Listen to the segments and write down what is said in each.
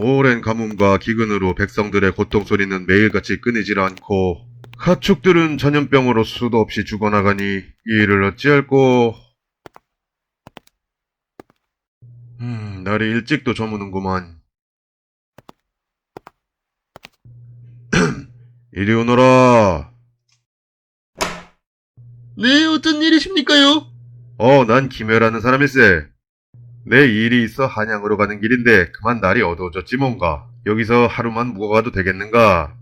오랜 가뭄과 기근으로 백성들의 고통 소리는 매일같이 끊이질 않고 가축들은 전염병으로 수도 없이 죽어나가니 이 일을 어찌할꼬 음 날이 일찍도 저무는구만 이리 오너라 네, 어쩐 일이십니까요? 어, 난 김혜라는 사람일세. 내 일이 있어 한양으로 가는 길인데 그만 날이 어두워졌지 뭔가. 여기서 하루만 묵어가도 되겠는가?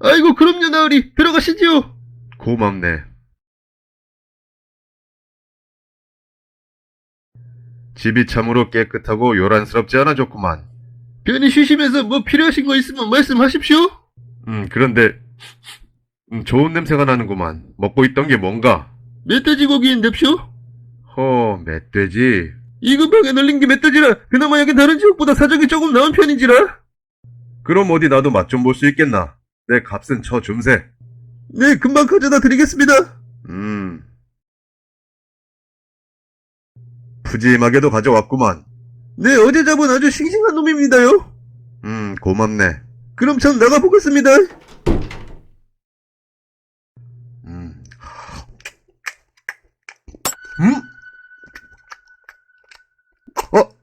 아이고, 그럼요, 나으리. 들어가시지요. 고맙네. 집이 참으로 깨끗하고 요란스럽지 않아 좋구만. 편히 쉬시면서 뭐 필요하신 거 있으면 말씀하십시오. 음, 그런데 음, 좋은 냄새가 나는구만. 먹고 있던 게 뭔가? 멧돼지 고기인데쇼? 허, 멧돼지. 이 근방에 널린 게 멧돼지라 그나마 여긴 다른 지역보다 사정이 조금 나은 편인지라. 그럼 어디 나도 맛 좀 볼 수 있겠나? 내 값은 쳐 줌세. 네, 금방 가져다 드리겠습니다. 음. 푸짐하게도 가져왔구만. 네, 어제 잡은 아주 싱싱한 놈입니다요. 음, 고맙네. 그럼 전 나가보겠습니다. 음. 음?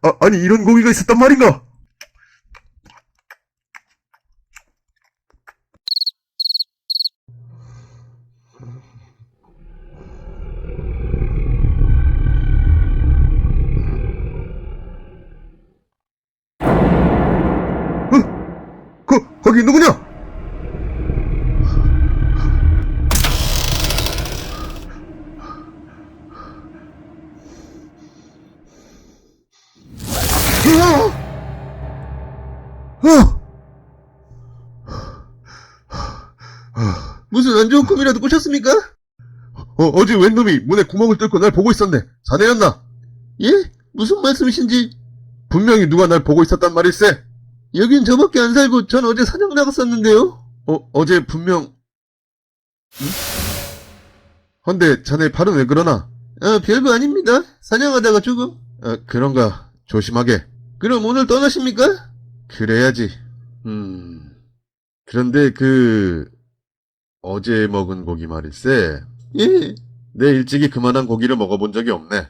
아, 아니, 이런 고기가 있었단 말인가? 거기 누구냐? 무슨 안 좋은 꿈이라도 꾸셨습니까? 어, 어제 웬 놈이 문에 구멍을 뚫고 날 보고 있었네. 자네였나? 예? 무슨 말씀이신지. 분명히 누가 날 보고 있었단 말일세. 여긴 저밖에 안 살고 전 어제 사냥 나갔었는데요. 어, 어제 분명, 응? 헌데 자네 팔은 왜 그러나? 아, 별거 아닙니다. 사냥하다가 죽음. 아, 그런가. 조심하게. 그럼 오늘 떠나십니까? 그래야지. 음. 그런데 그, 어제 먹은 고기 말일세. 예. 내 일찍이 그만한 고기를 먹어본 적이 없네.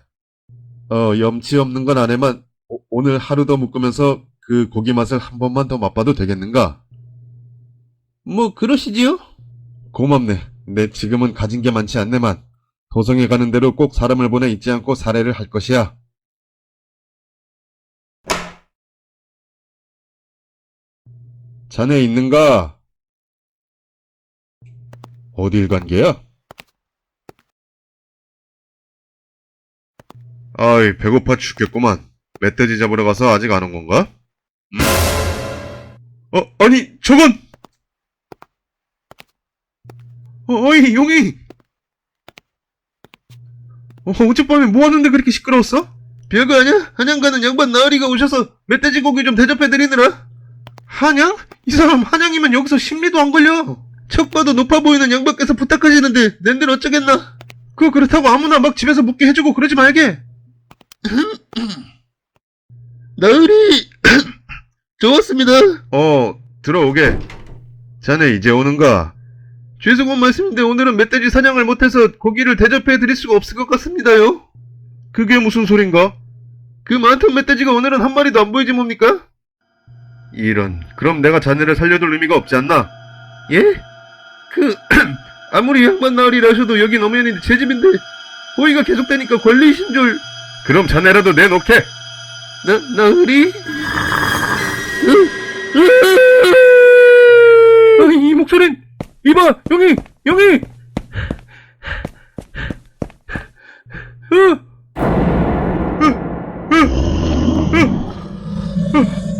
어, 염치 없는 건 아내만 오- 오늘 하루 더 묶으면서 그 고기 맛을 한 번만 더 맛봐도 되겠는가? 뭐, 그러시지요? 고맙네. 내 지금은 가진 게 많지 않네만. 도성에 가는 대로 꼭 사람을 보내 잊지 않고 살해를 할 것이야. 자네 있는가? 어딜 간 게야? 아이, 배고파 죽겠구만. 멧돼지 잡으러 가서 아직 안 온 건가? 음. 어, 아니, 저건! 어, 어이, 용이! 어, 어젯밤에 뭐 하는데 그렇게 시끄러웠어? 별거 아니야? 한양 가는 양반 나으리가 오셔서 멧돼지 고기 좀 대접해드리느라. 한양? 이 사람 한양이면 여기서 심리도 안 걸려. 척 봐도 높아 보이는 양반께서 부탁하시는데 낸들 어쩌겠나? 그 그렇다고 아무나 막 집에서 묵게 해주고 그러지 말게. 나으리 좋았습니다. 어, 들어오게. 자네 이제 오는가? 죄송한 말씀인데 오늘은 멧돼지 사냥을 못해서 고기를 대접해 드릴 수가 없을 것 같습니다요. 그게 무슨 소린가? 그 많던 멧돼지가 오늘은 한 마리도 안 보이지 뭡니까? 이런. 그럼 내가 자네를 살려둘 의미가 없지 않나? 예? 그 아무리 양반 나으리라 하셔도 여긴 엄연히 제 집인데 호의가 계속되니까 권리이신 줄. 그럼 자네라도 내놓게. 나 나으리? 어? 어? 어, 이 목소린 이봐 여기! 여기! 으, 으, 으, 으, 으.